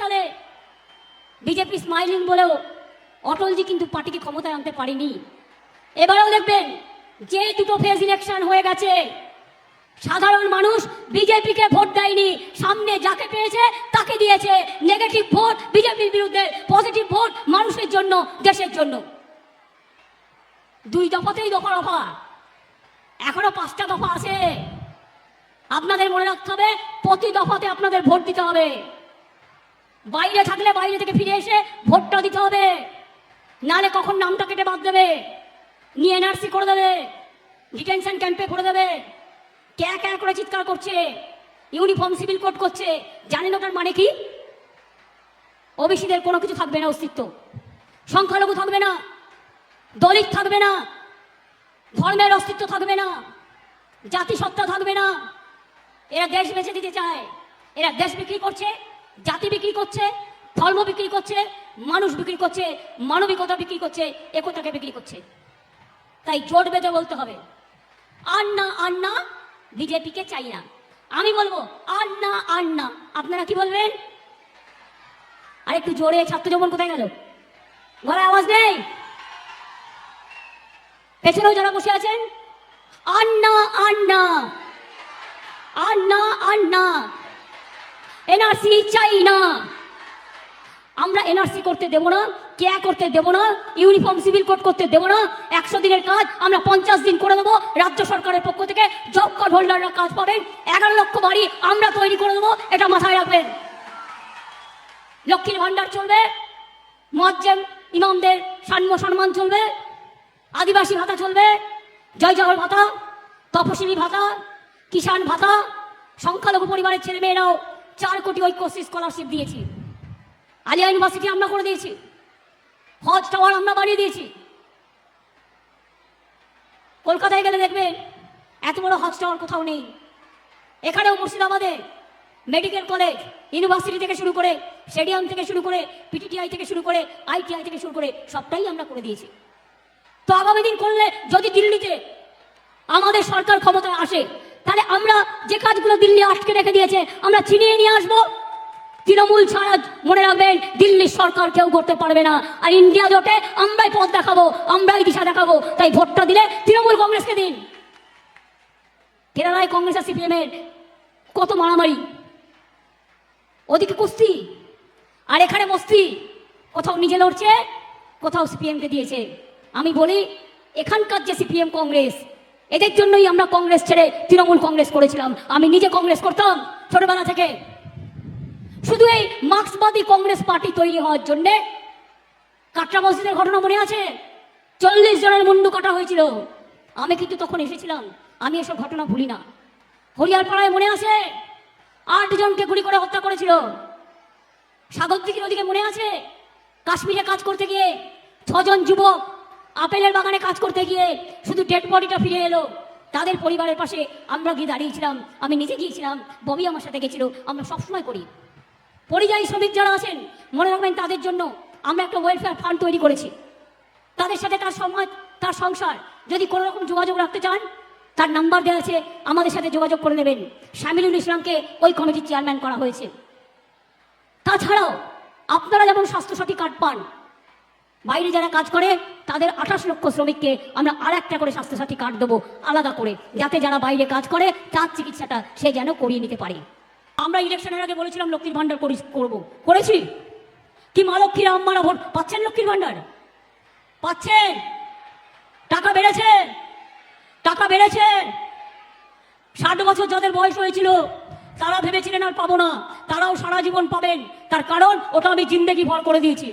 সালে BJP smiling বলেও অটলজি কিন্তু পার্টিকে ক্ষমতায় আনতে পারেনি। এবারেও দেখবেন যে দুটো ফেজ ইলেকশন হয়ে গেছে, সাধারণ মানুষ বিজেপিকে ভোট দেয়নি, সামনে যাকে পেয়েছে তাকে দিয়েছে। নেগেটিভ ভোট বিজেপির বিরুদ্ধে পজিটিভ ভোট মানুষের জন্য, দেশের জন্য। দুই দফাতেই দফা দফা। এখনও পাঁচটা দফা আছে। আপনাদের মনে রাখতে হবে, প্রতি দফাতে আপনাদের ভোট দিতে হবে। বাইরে থাকলে বাইরে থেকে ফিরে এসে ভোটটা দিতে হবে। নালে কখন নামটা কেটে বাদ দেবে। নিয়ে এনআরসি করে দেবে। ডিটেনশন ক্যাম্পে করে দেবে। ক্যা ক্যা করে চিৎকার করছে। ইউনিফর্ম সিভিল কোড করছে। জানেন ওটার মানে কি? ওবিসিদের কোনো কিছু থাকবে না অস্তিত্ব। সংখ্যালঘু থাকবে না। দলিত থাকবে না। ধর্মের অস্তিত্ব থাকবে না। জাতিসত্তা থাকবে না। এরা দেশ বেঁচে দিতে চায়। এরা দেশ বিক্রি করছে। জাতি বিক্রি করছে, ধর্ম বিক্রি করছে, মানুষ বিক্রি করছে, মানবিকতা বিক্রি করছে, একতাকে বিক্রি করছে। তাই জোট বেঁধে বলতে হবে, আর না আর না, বিজেপিকে চাই না। আমি বলব, আর না আর না। আপনারা কি বলবেন? আর একটু জোরে ছাত্র যমন কোথায় গেল? গলায় আওয়াজ নেই? পেছনেও যারা বসে আছেন, আর না আর না। আর না আর না। এনআরসি চাই না। আমরা এনআরসি করতে দেব না কেয়া করতে দেব না ইউনিফর্ম সিভিল কোড করতে দেব না। একশো দিনের কাজ আমরা পঞ্চাশ দিন করে দেবো, রাজ্য সরকারের পক্ষ থেকে জব কার্ড হোল্ডাররা কাজ পাবেন। এগারো লক্ষ বাড়ি আমরা তৈরি করে দেবো, এটা মাথায় রাখবেন। লক্ষ্মীর ভান্ডার চলবে মজ্জেম ইমামদের সাম্য সম্মান চলবে, আদিবাসী ভাতা চলবে, জয় জগর ভাতা তপশিলি ভাতা, কিষাণ ভাতা, সংখ্যালঘু পরিবারের ছেলে মেয়েরাও চার কোটি ঐক্যশ্রী স্কলারশিপ দিয়েছি। আলিয়া ইউনিভার্সিটি আমরা করে দিয়েছি। হজ টাওয়ার আমরা বানিয়ে দিয়েছি। কলকাতায় গেলে দেখবেন, এত বড় হজ টাওয়ার কোথাও নেই। এখানেও মুর্শিদাবাদে মেডিকেল কলেজ, ইউনিভার্সিটি থেকে শুরু করে, স্টেডিয়াম থেকে শুরু করে, পিটিটিআই থেকে শুরু করে, আইটিআই থেকে শুরু করে, সবটাই আমরা করে দিয়েছি। তো আগামী দিন করলে যদি দিল্লিতে আমাদের সরকার ক্ষমতায় আসে তাহলে আমরা যে কাজগুলো দিল্লি আটকে রেখে দিয়েছে, আমরা ছিনিয়ে নিয়ে আসব। তৃণমূল ছাড়া মনে রাখবেন, দিল্লির সরকার কেউ করতে পারবে না। আর ইন্ডিয়া জোটে আমরাই পথ দেখাবো, আমরাই দিশা দেখাবো। তাই ভোটটা দিলে তৃণমূল কংগ্রেসকে দিন। কেরালায় কংগ্রেস আর সিপিএম এর কত মারামারি। ওদিকে কুস্তি। আর এখানে মস্তি। কোথাও নিজে লড়ছে, কোথাও সিপিএম কে দিয়েছে। আমি বলি, এখানকার যে সিপিএম কংগ্রেস এদের জন্যই আমরা কংগ্রেস ছেড়ে তৃণমূল কংগ্রেস করেছিলাম। আমি নিজে কংগ্রেস করতাম ছোটবেলা থেকে। শুধু এই মার্ক্সবাদী কংগ্রেস পার্টি তৈরি হওয়ার জন্যে কাটরা মসজিদের ঘটনা মনে আছে? চল্লিশ জনের মুন্ডু কাটা হয়েছিল। আমি কিন্তু তখন এসেছিলাম। আমি এসব ঘটনা ভুলি না। হরিয়ারপাড়ায় মনে আছে? আট জনকে গুলি করে হত্যা করেছিল। সাগরদিঘির ওদিকে মনে আছে? কাশ্মীরে কাজ করতে গিয়ে ছজন যুবক আপেলের বাগানে কাজ করতে গিয়ে শুধু ডেড বডিটা ফিরে এলো। তাদের পরিবারের পাশে আমরা গিয়ে দাঁড়িয়েছিলাম আমি নিজে গিয়েছিলাম, ববি আমার সাথে গেছিল, আমরা সবসময় করি। পরিযায়ী শ্রমিক যারা আছেন, মনে রাখবেন তাদের জন্য আমরা একটা ওয়েলফেয়ার ফান্ড তৈরি করেছি। তাদের সাথে তার সমাজ, তার সংসার, যদি কোনো রকম যোগাযোগ রাখতে চান, তার নাম্বার দেওয়া আছে, আমাদের সাথে যোগাযোগ করে নেবেন। শামিলুল ইসলামকে ওই কমিটির চেয়ারম্যান করা হয়েছে। তাছাড়াও, আপনারা যেমন স্বাস্থ্যসাথী কার্ড পান, বাইরে যারা কাজ করে তাদের আঠাশ লক্ষ শ্রমিককে আমরা আর একটা করে স্বাস্থ্যসাথী কার্ড দেবো, আলাদা করে, যাতে যারা বাইরে কাজ করে, তার চিকিৎসাটা সে যেন করিয়ে নিতে পারে। আমরা ইলেকশনের আগে বলেছিলাম লক্ষ্মীর ভান্ডার করি করব। করেছি? কি মা লক্ষ্মীর আম্মারা ভোট? পাচ্ছেন লক্ষ্মীর ভান্ডার পাচ্ছেন? টাকা বেড়েছে? টাকা বেড়েছে? ষাট বছর যাদের বয়স হয়েছিল, তারা ভেবেছিলেন আর পাবো না। তারাও সারা জীবন পাবেন। তার কারণ, ওটা আমি জিন্দেগি ভর করে দিয়েছি।